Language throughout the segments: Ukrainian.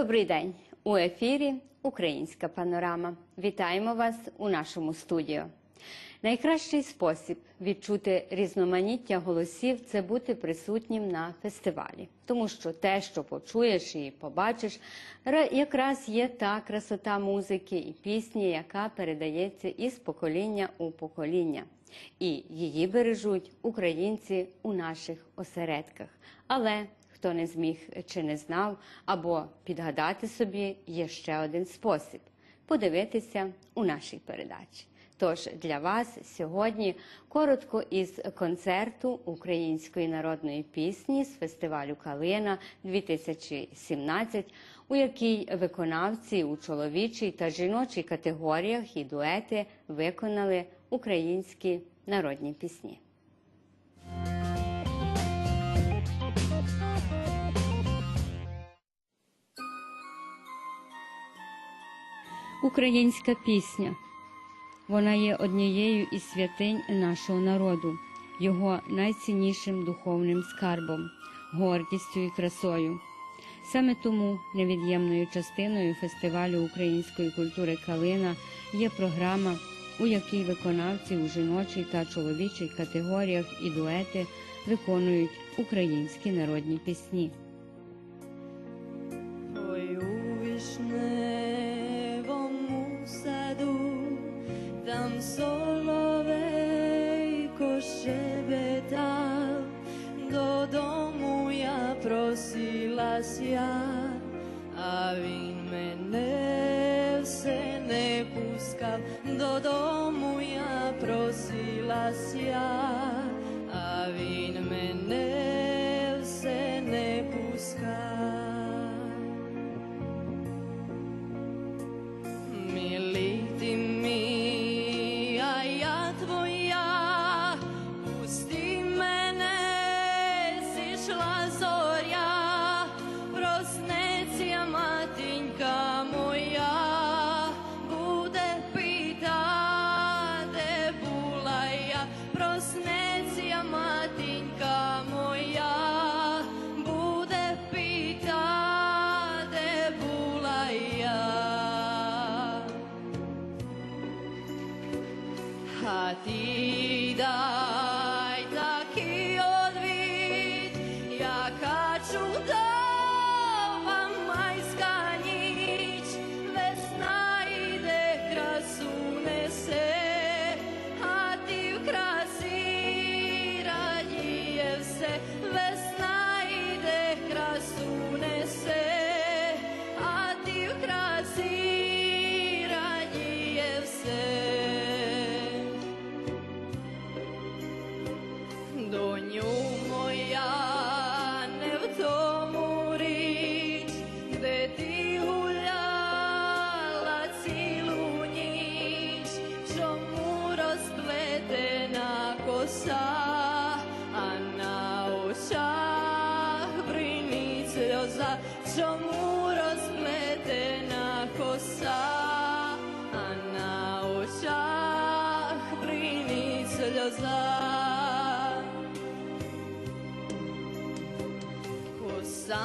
Добрий день у ефірі Українська панорама. Вітаємо вас у нашому студіо. Найкращий спосіб відчути різноманіття голосів це бути присутнім на фестивалі, тому що те, що почуєш і побачиш, ра- якраз є та красота музики і пісні, яка передається із покоління у покоління. І її бережуть українці у наших осередках. Але Хто не зміг чи не знав, або підгадати собі є ще один спосіб подивитися у нашій передачі. Тож для вас сьогодні коротко із концерту української народної пісні з фестивалю Калина 2017, у якій виконавці у чоловічій та жіночій категоріях і дуети виконали українські народні пісні. Українська пісня. Вона є однією із святинь нашого народу, його найціннішим духовним скарбом, гордістю і красою. Саме тому невід'ємною частиною фестивалю української культури Калина є програма, у якій виконавці у жіночій та чоловічій категоріях і дуети виконують українські народні пісні. Ти гуляла цілу ніч, чому розплетена коса, а на очах бринить сльоза, чому розплетена коса, а на очах бринить сльоза. Коса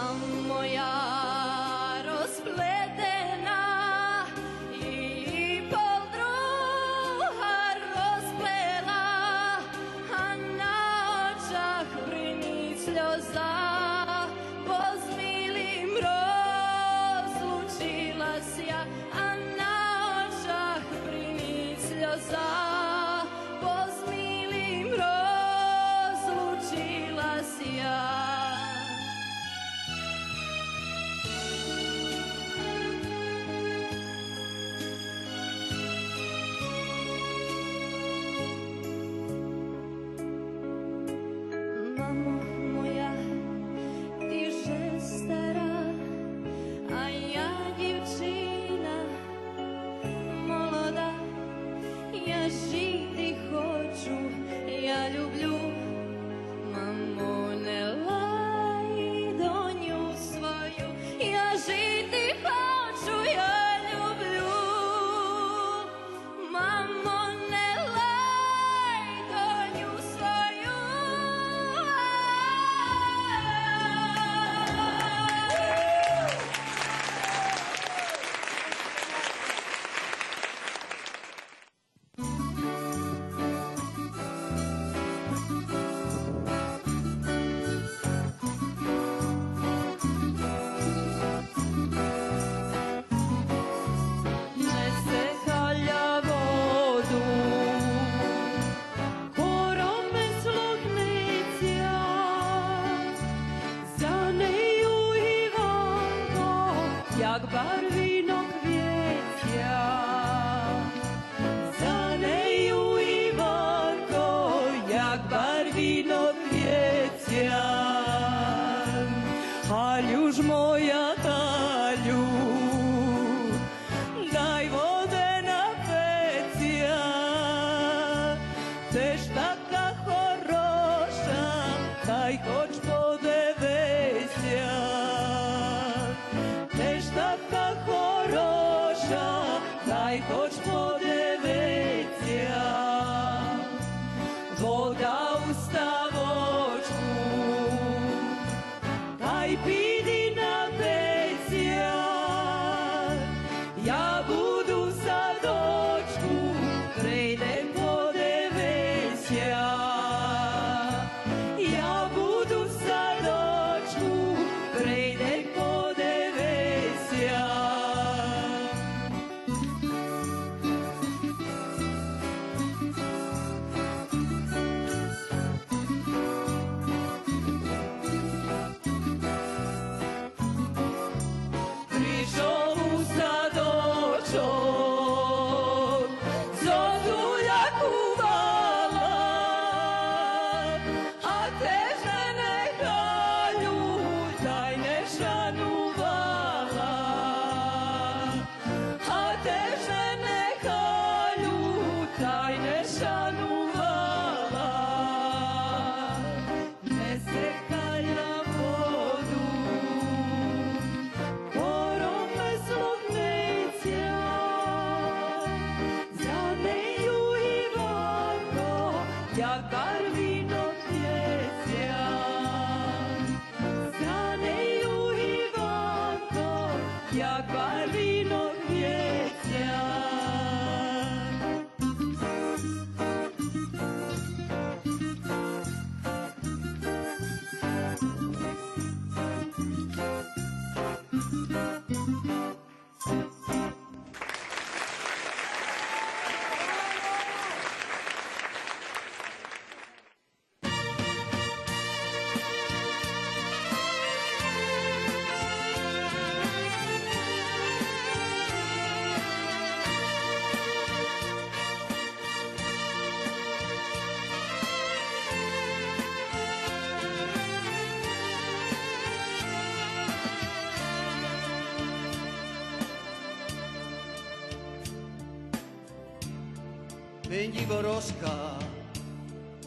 Мені ворожка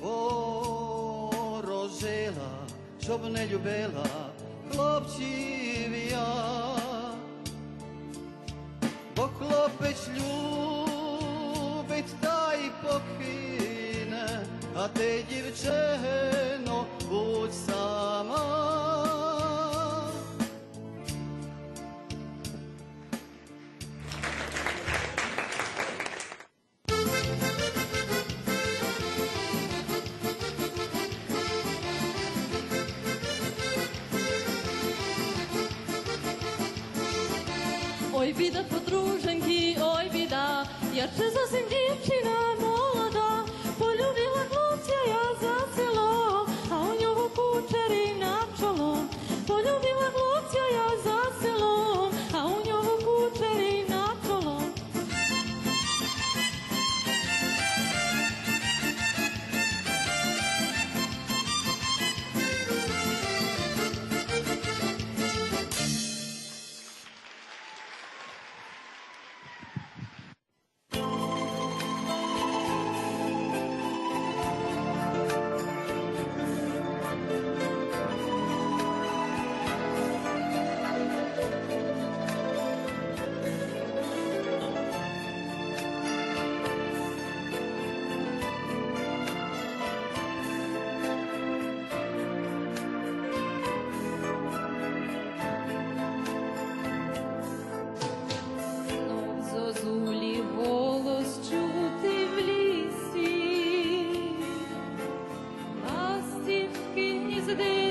ворожила, щоб не любила хлопців я, бо хлопець любить та й покине, а ти, дівчино, будь сам. біда подруженьки, ой біда, я чи зовсім дівчина.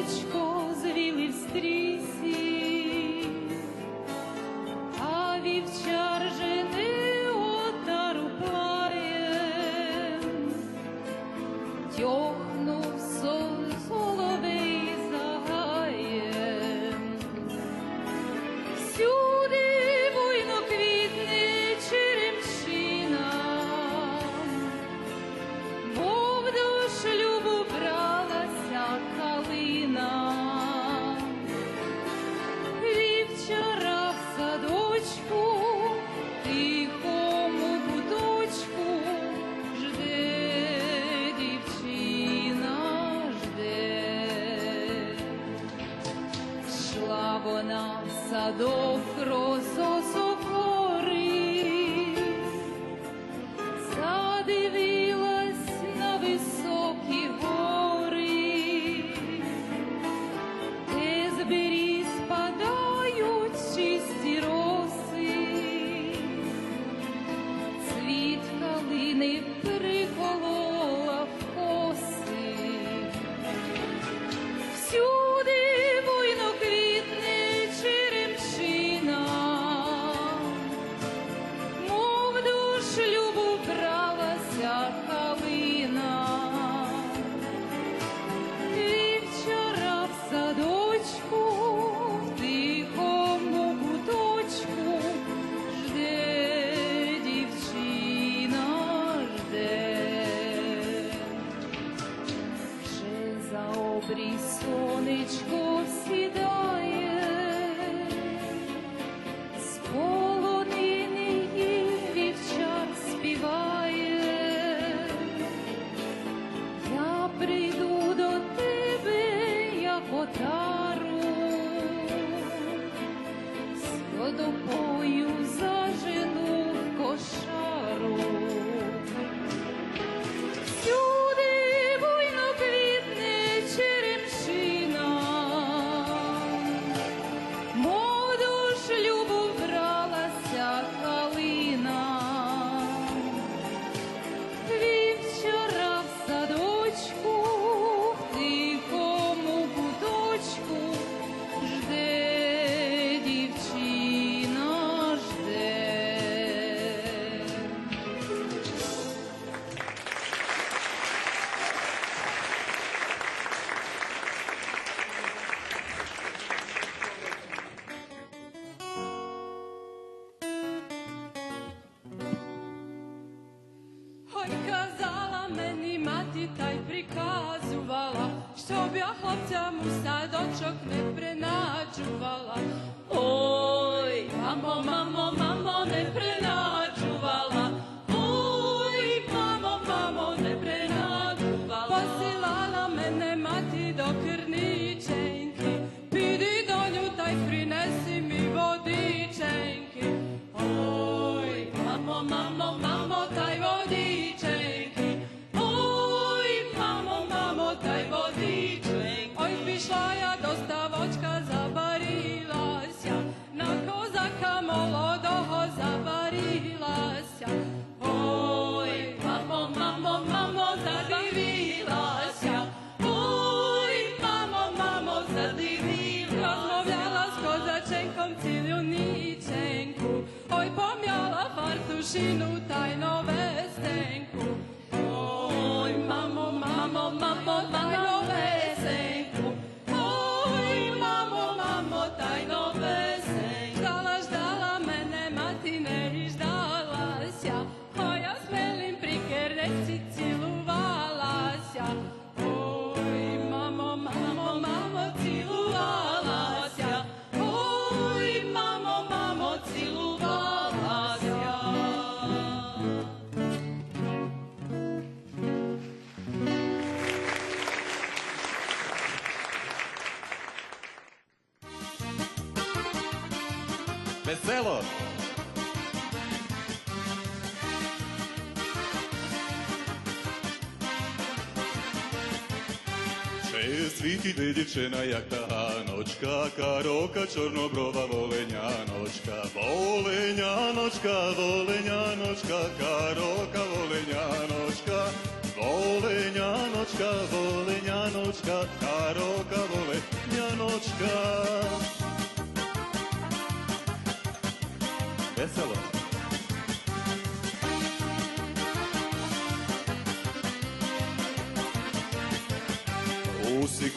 much Дніпрі сонечко сідає. uscito dai novembre. umbrella. Sviti dedičena jak ta hanočka, karoka čornobrova volenjanočka, volenjanočka, volenjanočka, karoka volenjanočka, volenjanočka, volenjanočka, karoka volenjanočka.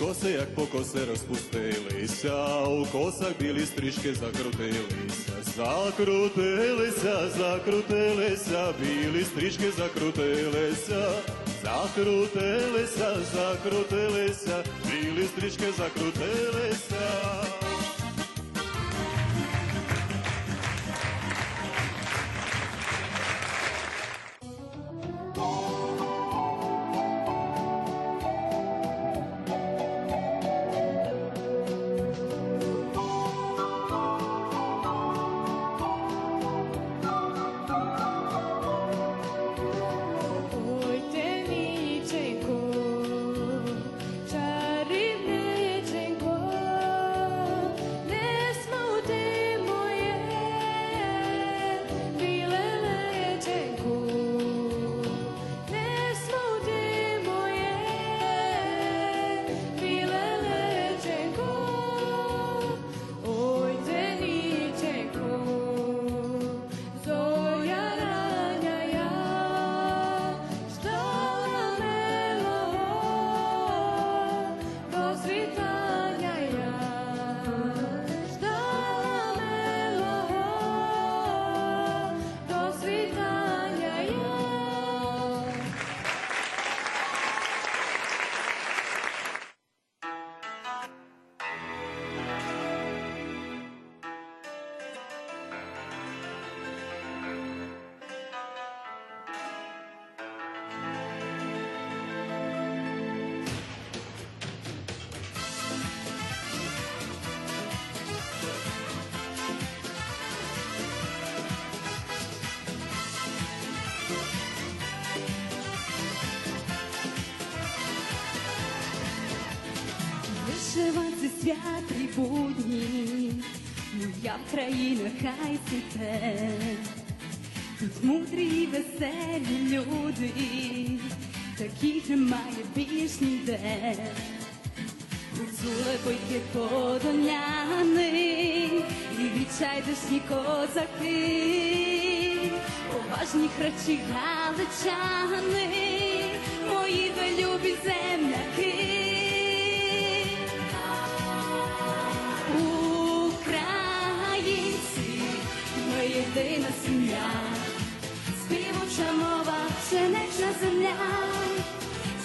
коси, як по коси розпустилися, у косах білі стрічки закрутилися, закрутилися, закрутилися, білі стрічки закрутилися, закрутилися, закрутилися, білі стрічки закрутилися. святі будні, ну, моя країна хай цвіте, тут мудрі і веселі люди, таких немає більш ніде, гуцули бойки подоляни, і відчайдушні козаки, уважні храчі галичани. єдина сім'я, співуча мова, пшенична земля,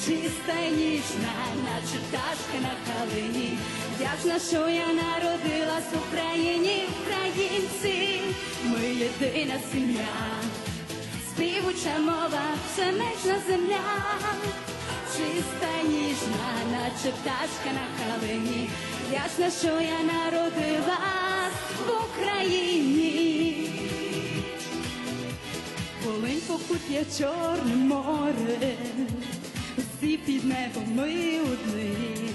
чиста і ніжна, наче пташка на калині. Вдячна, що я народилась в Україні, українці, ми єдина сім'я, співуча мова, пшенична земля, чиста і ніжна, наче пташка на калині. Вдячна, що я народилась в Україні. Волинь чорне море, всі під небом ми одні,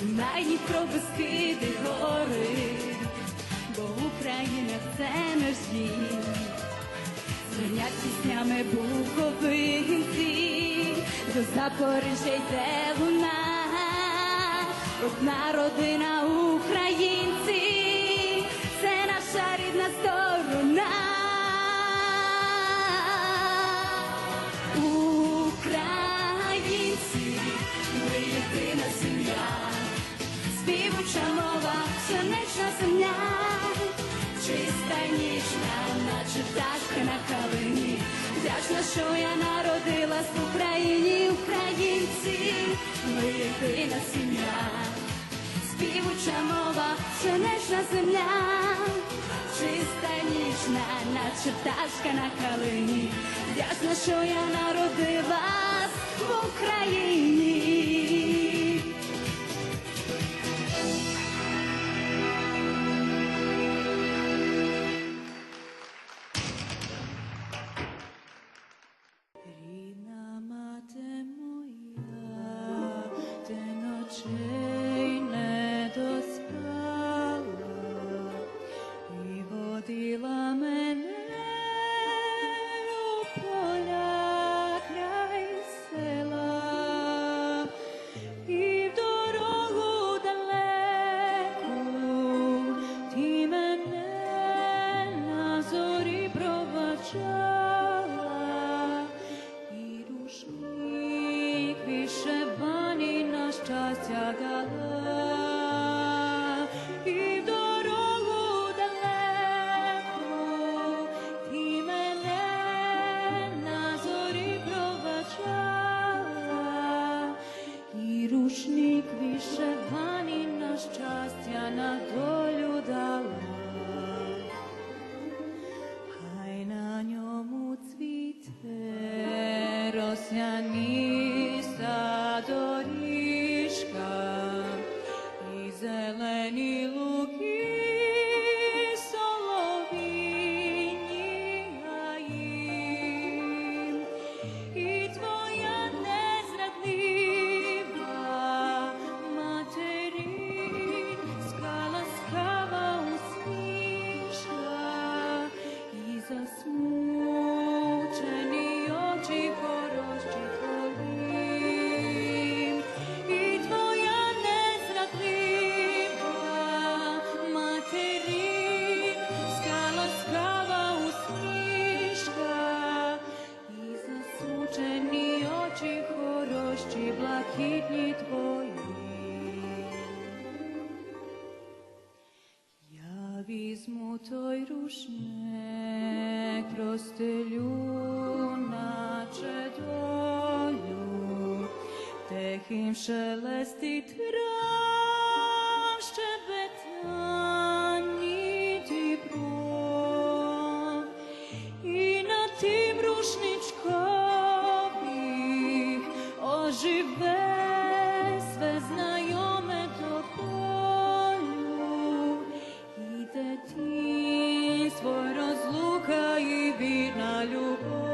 Дунай про безкиди гори, бо Україна це наш дім. Звенять піснями буковинці, до Запоріжжя йде луна, одна родина українці, це наша рідна сторона. Співуча мова, сонячна земля, чиста ніжна, наче пташка на калині. Вдячна, що я народилась в Україні, українці, ми єдина сім'я, співуча мова, сонячна земля, чиста ніжна, наче пташка на калині. Вдячна, що я народилась в Україні. Цвіте росяніста тихим шелестить трав, щебетані дібром, і на тим рушничкові оживе све знайоме до полю, і дитинство розлука і вірна любов,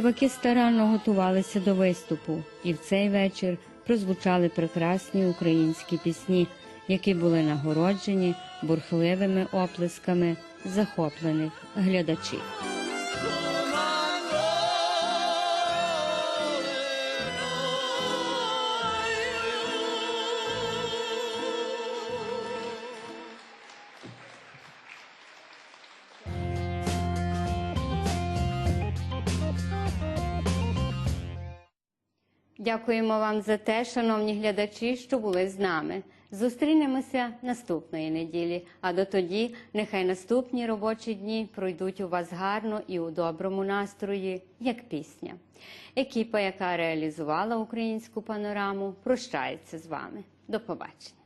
Співаки старанно готувалися до виступу, і в цей вечір прозвучали прекрасні українські пісні, які були нагороджені бурхливими оплесками захоплених глядачів. Дякуємо вам за те, шановні глядачі, що були з нами. Зустрінемося наступної неділі. А до тоді нехай наступні робочі дні пройдуть у вас гарно і у доброму настрої, як пісня. Екіпа, яка реалізувала українську панораму, прощається з вами. До побачення.